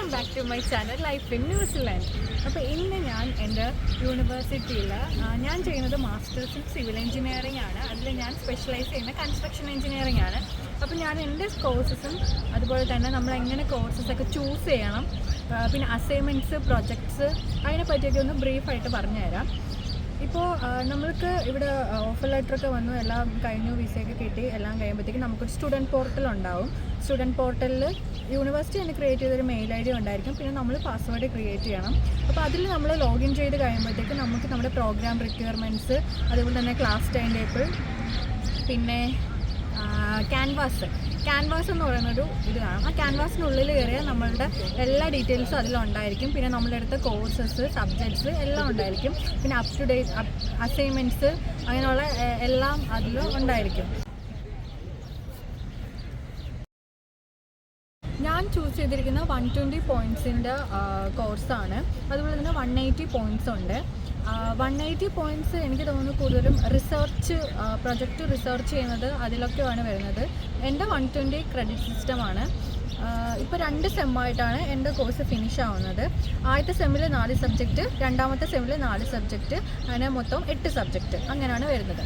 Welcome back to my channel life in New Zealand അപ്പോൾ ഇന്ന് ഞാൻ എന്റെ യൂണിവേഴ്സിറ്റിയിൽ ഞാൻ ചെയ്യുന്നത് മാസ്റ്റേഴ്സ് ഇൻ സിവിൽ എഞ്ചിനീയറിംഗ് ആണ്. അതിൽ ഞാൻ സ്പെഷ്യലൈസ് ചെയ്യുന്ന കൺസ്ട്രക്ഷൻ എഞ്ചിനീയറിംഗ് ആണ്. അപ്പോൾ ഞാൻ എന്റെ കോഴ്സസും അതുപോലെ തന്നെ നമ്മൾ എങ്ങനെ കോഴ്സസ് ഒക്കെ ചൂസ് ചെയ്യണം പിന്നെ അസൈൻമെന്റ്സ് പ്രൊജക്ട്സ് അതിനെ പറ്റിയൊക്കെ ഒന്ന് ബ്രീഫായിട്ട് പറഞ്ഞുതരാം. ഇപ്പോൾ നമ്മൾക്ക് ഇവിടെ ഓഫർ ലെറ്റർ ഒക്കെ വന്നു എല്ലാം കഴിഞ്ഞു വിസയൊക്കെ കിട്ടി എല്ലാം കഴിയുമ്പോഴത്തേക്കും നമുക്കൊരു സ്റ്റുഡന്റ് പോർട്ടൽ ഉണ്ടാവും. സ്റ്റുഡന്റ് പോർട്ടലിൽ യൂണിവേഴ്സിറ്റി തന്നെ ക്രിയേറ്റ് ചെയ്തൊരു മെയിൽ ഐ ഡി ഉണ്ടായിരിക്കും. പിന്നെ നമ്മൾ പാസ്വേഡ് ക്രിയേറ്റ് ചെയ്യണം. അപ്പോൾ അതിൽ നമ്മൾ ലോഗിൻ ചെയ്ത് കഴിയുമ്പോഴത്തേക്ക് നമുക്ക് നമ്മുടെ പ്രോഗ്രാം റിക്വയർമെന്റ്സ് അതുപോലെ തന്നെ ക്ലാസ് ടൈം ടേബിൾ പിന്നെ ക്യാൻവാസ് ക്യാൻവാസ് എന്ന് പറയുന്നൊരു ഇത് കാണാം ആ ക്യാൻവാസിനുള്ളിൽ കയറിയാൽ നമ്മളുടെ എല്ലാ ഡീറ്റെയിൽസും അതിലുണ്ടായിരിക്കും. പിന്നെ നമ്മളെടുത്ത കോഴ്സസ് സബ്ജക്ട്സ് എല്ലാം ഉണ്ടായിരിക്കും. പിന്നെ അപ് ടു ഡേറ്റ് അസൈൻമെന്റ്സ് അങ്ങനെയുള്ള എല്ലാം അതിൽ ഉണ്ടായിരിക്കും. ഞാൻ ചൂസ് ചെയ്തിരിക്കുന്ന വൺ ട്വന്റി പോയിന്റ്സിന്റെ കോഴ്സാണ് അതുപോലെ തന്നെ വൺ എയ്റ്റി പോയിന്റ്സ് ഉണ്ട്. വൺ എയ്റ്റി പോയിന്റ്സ് എനിക്ക് തോന്നുന്നു കൂടുതലും റിസർച്ച് പ്രൊജക്റ്റ് റിസർച്ച് ചെയ്യുന്നത് അതിലൊക്കെയാണ് വരുന്നത്. എന്റെ വൺ ട്വന്റി ക്രെഡിറ്റ് സിസ്റ്റമാണ് ഇപ്പോൾ രണ്ട് സെമ്മായിട്ടാണ് എന്റെ കോഴ്സ് ഫിനിഷ് ആവുന്നത്. ആദ്യത്തെ സെമ്മിൽ നാല് സബ്ജക്റ്റ് രണ്ടാമത്തെ സെമ്മിൽ നാല് സബ്ജക്റ്റ് അങ്ങനെ മൊത്തം എട്ട് സബ്ജക്റ്റ് അങ്ങനെയാണ് വരുന്നത്.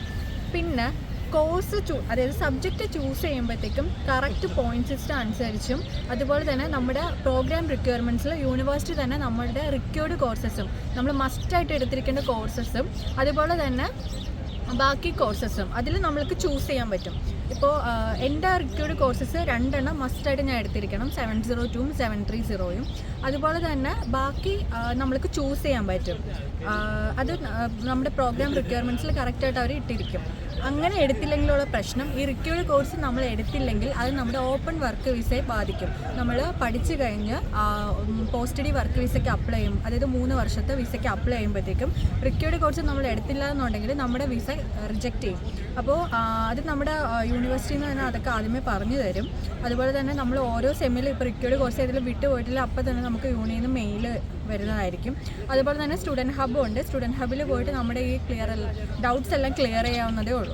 പിന്നെ കോഴ്സ് ചൂ അതായത് സബ്ജക്റ്റ് ചൂസ് ചെയ്യുമ്പോഴത്തേക്കും കറക്റ്റ് പോയിന്റ് സിസ്റ്റം അനുസരിച്ചും അതുപോലെ തന്നെ നമ്മുടെ പ്രോഗ്രാം റിക്വയർമെന്റ്സിൽ യൂണിവേഴ്സിറ്റി തന്നെ നമ്മളുടെ റിക്വേർഡ് കോഴ്സസും നമ്മൾ മസ്റ്റായിട്ട് എടുത്തിരിക്കേണ്ട കോഴ്സസും അതുപോലെ തന്നെ ബാക്കി കോഴ്സസും അതിൽ നമ്മൾക്ക് ചൂസ് ചെയ്യാൻ പറ്റും. ഇപ്പോൾ എന്റെ റിക്വേർഡ് കോഴ്സസ് രണ്ടെണ്ണം മസ്റ്റായിട്ട് ഞാൻ എടുത്തിരിക്കണം സെവൻ സീറോ ടൂവും സെവൻ ത്രീ സീറോയും അതുപോലെ തന്നെ ബാക്കി നമ്മൾക്ക് ചൂസ് ചെയ്യാൻ പറ്റും. അത് നമ്മുടെ പ്രോഗ്രാം റിക്വയർമെന്റ്സിൽ കറക്റ്റായിട്ട് അവർ ഇട്ടിരിക്കും. അങ്ങനെ എടുത്തില്ലെങ്കിലുള്ള പ്രശ്നം. ഈ റിക്യൂർഡ് കോഴ്സ് നമ്മൾ എടുത്തില്ലെങ്കിൽ അത് നമ്മുടെ ഓപ്പൺ വർക്ക് വിസയെ ബാധിക്കും. നമ്മൾ പഠിച്ചു കഴിഞ്ഞ് പോസ്റ്റഡി വർക്ക് വിസയ്ക്ക് അപ്ലൈ ചെയ്യും. അതായത് മൂന്ന് വർഷത്തെ വിസയ്ക്ക് അപ്ലൈ ചെയ്യുമ്പോഴത്തേക്കും റിക്യൂർഡ് കോഴ്സ് നമ്മൾ എടുത്തില്ല എന്നുണ്ടെങ്കിൽ നമ്മുടെ വിസ റിജക്റ്റ് ചെയ്യും. അപ്പോൾ അത് നമ്മുടെ യൂണിവേഴ്സിറ്റിയിൽ നിന്ന് തന്നെ അതൊക്കെ ആദ്യമേ പറഞ്ഞു തരും. അതുപോലെ തന്നെ നമ്മൾ ഓരോ സെമ്മിലും ഇപ്പോൾ റിക്യൂർഡ് കോഴ്സ് ഏതെങ്കിലും വിട്ടു പോയിട്ടില്ല അപ്പോൾ തന്നെ നമുക്ക് യൂണിയിൽ നിന്ന് മെയിൽ വരുന്നതായിരിക്കും. അതുപോലെ തന്നെ സ്റ്റുഡന്റ് ഹബ്ബും ഉണ്ട്. സ്റ്റുഡന്റ് ഹബ്ബിൽ പോയിട്ട് നമ്മുടെ ഈ ക്ലിയർ ഡൗട്ട്സ് എല്ലാം ക്ലിയർ ചെയ്യാവുന്നതേ ഉള്ളൂ.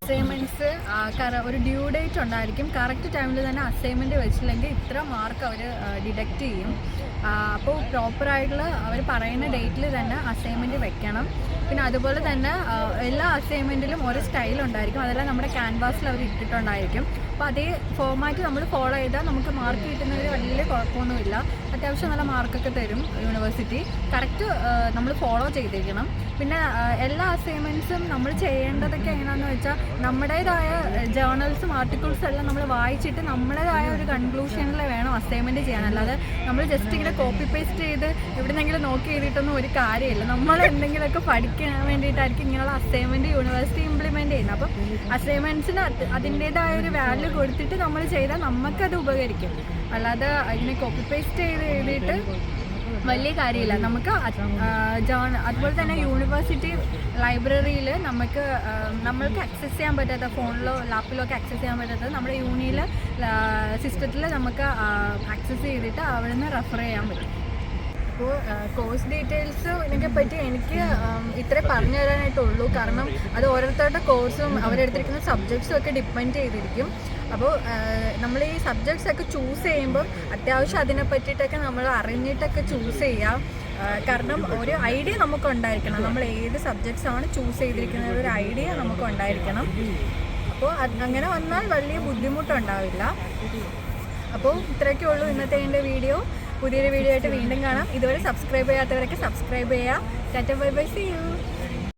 അസൈൻമെന്റ്സ് ഒരു ഡ്യൂ ഡേറ്റ് ഉണ്ടായിരിക്കും. കറക്റ്റ് ടൈമിൽ തന്നെ അസൈൻമെന്റ് വെച്ചില്ലെങ്കിൽ ഇത്ര മാർക്ക് അവർ ഡിഡക്റ്റ് ചെയ്യും. അപ്പോൾ പ്രോപ്പറായിട്ടുള്ള അവർ പറയുന്ന ഡേറ്റിൽ തന്നെ അസൈൻമെന്റ് വെക്കണം. പിന്നെ അതുപോലെ തന്നെ എല്ലാ അസൈൻമെന്റിലും ഒരു സ്റ്റൈൽ ഉണ്ടായിരിക്കും. അതെല്ലാം നമ്മുടെ ക്യാൻവാസിൽ അവർ ഇട്ടിട്ടുണ്ടായിരിക്കും. അപ്പോൾ അതേ ഫോമാറ്റ് നമ്മൾ ഫോളോ ചെയ്താൽ നമുക്ക് മാർക്ക് കിട്ടുന്നതിൽ വലിയ കുഴപ്പമൊന്നുമില്ല. അത്യാവശ്യം നല്ല മാർക്കൊക്കെ തരും യൂണിവേഴ്സിറ്റി കറക്റ്റ് നമ്മൾ ഫോളോ ചെയ്തിരിക്കണം പിന്നെ എല്ലാ അസൈൻമെന്റ്സും നമ്മൾ ചെയ്യേണ്ടതൊക്കെ എങ്ങനെയാണെന്ന് വെച്ചാൽ നമ്മുടേതായ ജേർണൽസും ആർട്ടിക്കിൾസും എല്ലാം നമ്മൾ വായിച്ചിട്ട് നമ്മുടേതായ ഒരു കൺക്ലൂഷനിൽ വേണം അസൈൻമെന്റ് ചെയ്യാൻ. അല്ലാതെ നമ്മൾ ജസ്റ്റ് ഇങ്ങനെ കോപ്പി പേസ്റ്റ് ചെയ്ത് എവിടെന്നെങ്കിലും നോക്കി എഴുതിയിട്ടൊന്നും ഒരു കാര്യമില്ല. നമ്മൾ എന്തെങ്കിലുമൊക്കെ പഠിക്കാൻ വേണ്ടിയിട്ടായിരിക്കും ഇങ്ങനെയുള്ള അസൈൻമെന്റ് യൂണിവേഴ്സിറ്റി ഇംപ്ലിമെന്റ് ചെയ്യുന്നത്. അപ്പം അസൈൻമെന്റ്സിന് അതിന്റേതായ ഒരു വാല്യൂ കൊടുത്തിട്ട് നമ്മൾ ചെയ്താൽ നമുക്കത് ഉപകരിക്കും. അല്ലാതെ ഇങ്ങനെ കോപ്പി പേസ്റ്റ് ചെയ്ത് എഴുതിയിട്ട് വലിയ കാര്യമില്ല. നമുക്ക് അതുപോലെ തന്നെ യൂണിവേഴ്സിറ്റി ലൈബ്രറിയിൽ നമുക്ക് നമ്മൾക്ക് ആക്സസ് ചെയ്യാൻ പറ്റാത്ത ഫോണിലോ ലാപ്പിലോ ഒക്കെ ആക്സസ് ചെയ്യാൻ പറ്റാത്തത് നമ്മുടെ യൂണിയിൽ സിസ്റ്റത്തിൽ നമുക്ക് ആക്സസ് ചെയ്തിട്ട് അവിടെ നിന്ന് റെഫർ ചെയ്യാൻ പറ്റും. അപ്പോൾ കോഴ്സ് ഡീറ്റെയിൽസ് ഇതിനെ പറ്റി എനിക്ക് ഇത്രേ പറഞ്ഞു തരാനായിട്ടുള്ളൂ. കാരണം അത് ഓരോരുത്തരുടെ കോഴ്സും അവരെടുത്തിരിക്കുന്ന സബ്ജക്ട്സും ഒക്കെ ഡിപ്പെൻഡ് ചെയ്തിരിക്കും. അപ്പോൾ നമ്മൾ ഈ സബ്ജക്ട്സ് ഒക്കെ ചൂസ് ചെയ്യുമ്പോൾ അത്യാവശ്യം അതിനെ പറ്റിയിട്ടൊക്കെ നമ്മൾ അറിഞ്ഞിട്ടൊക്കെ ചൂസ് ചെയ്യാം. കാരണം ഒരു ഐഡിയ നമുക്ക് ഉണ്ടായിരിക്കണം നമ്മൾ ഏത് സബ്ജക്ട്സ് ആണ് ചൂസ് ചെയ്തിരിക്കുന്നത് ഒരു ഐഡിയ നമുക്ക് ഉണ്ടായിരിക്കണം അപ്പോൾ അങ്ങനെ വന്നാൽ വലിയ ബുദ്ധിമുട്ടുണ്ടാവില്ല. അപ്പോൾ ഇത്രയൊക്കെ ഉള്ളൂ ഇന്നത്തെ എന്റെ വീഡിയോ പുതിയൊരു വീഡിയോ ആയിട്ട് വീണ്ടും കാണാം. ഇതുവരെ സബ്സ്ക്രൈബ് ചെയ്യാത്തവരൊക്കെ സബ്സ്ക്രൈബ് ചെയ്യുക ബൈ ബൈ സി യു